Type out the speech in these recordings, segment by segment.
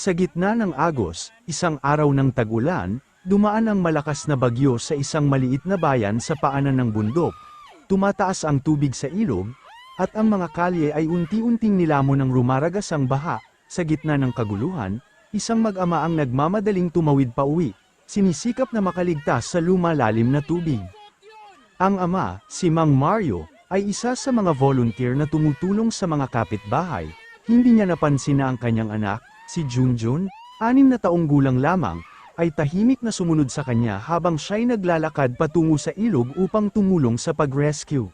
Sa gitna ng Agos, isang araw ng tag-ulan, dumaan ang malakas na bagyo sa isang maliit na bayan sa paanan ng bundok. Tumataas ang tubig sa ilog, at ang mga kalye ay unti-unting nilamon ng rumaragasang baha. Sa gitna ng kaguluhan, isang mag-ama ang nagmamadaling tumawid pa uwi, sinisikap na makaligtas sa lumalalim na tubig. Ang ama, si Mang Mario, ay isa sa mga volunteer na tumutulong sa mga kapitbahay. Hindi niya napansin na ang kanyang anak, si Junjun, anim na taong gulang lamang, ay tahimik na sumunod sa kanya habang siya'y naglalakad patungo sa ilog upang tumulong sa pag-rescue.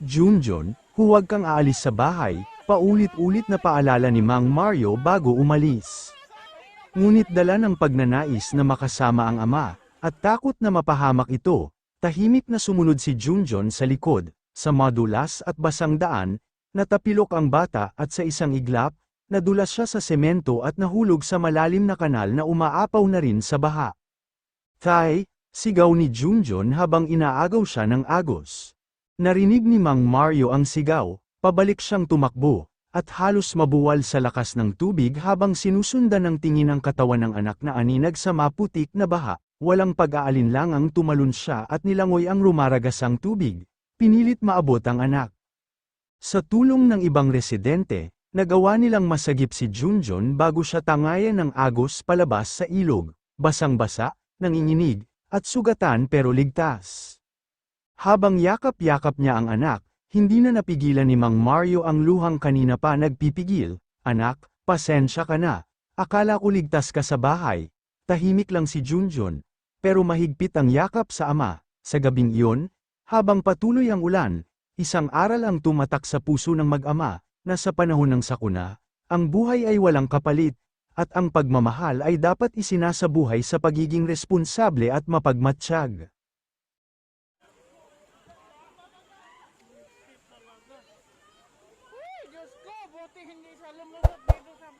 Junjun, huwag kang aalis sa bahay, paulit-ulit na paalala ni Mang Mario bago umalis. Ngunit dala ng pagnanais na makasama ang ama, at takot na mapahamak ito, tahimik na sumunod si Junjun sa likod, sa madulas at basang daan, natapilok ang bata at sa isang iglap, nadulas siya sa semento at nahulog sa malalim na kanal na umaapaw na rin sa baha. Tay, sigaw ni Junjun habang inaagaw siya ng agos. Narinig ni Mang Mario ang sigaw, pabalik siyang tumakbo, at halos mabuwal sa lakas ng tubig habang sinusundan ng tingin ang katawan ng anak na aninag sa maputik na baha, walang pag-aalinlangang tumalon siya at nilangoy ang rumaragasang tubig, pinilit maabot ang anak. Sa tulong ng ibang residente, nagawa nilang masagip si Junjun bago siya tangayan ng agos palabas sa ilog, basang-basa, nanginginig, at sugatan pero ligtas. Habang yakap-yakap niya ang anak, hindi na napigilan ni Mang Mario ang luhang kanina pa nagpipigil, Anak, pasensya ka na, akala ko ligtas ka sa bahay. Tahimik lang si Junjun, pero mahigpit ang yakap sa ama, sa gabing iyon, habang patuloy ang ulan, isang aral ang tumatak sa puso ng mag-ama, na sa panahon ng sakuna, ang buhay ay walang kapalit, at ang pagmamahal ay dapat isinasabuhay sa pagiging responsable at mapagmatsyag. Diyos ko, buti hindi sa lumusot dito sa.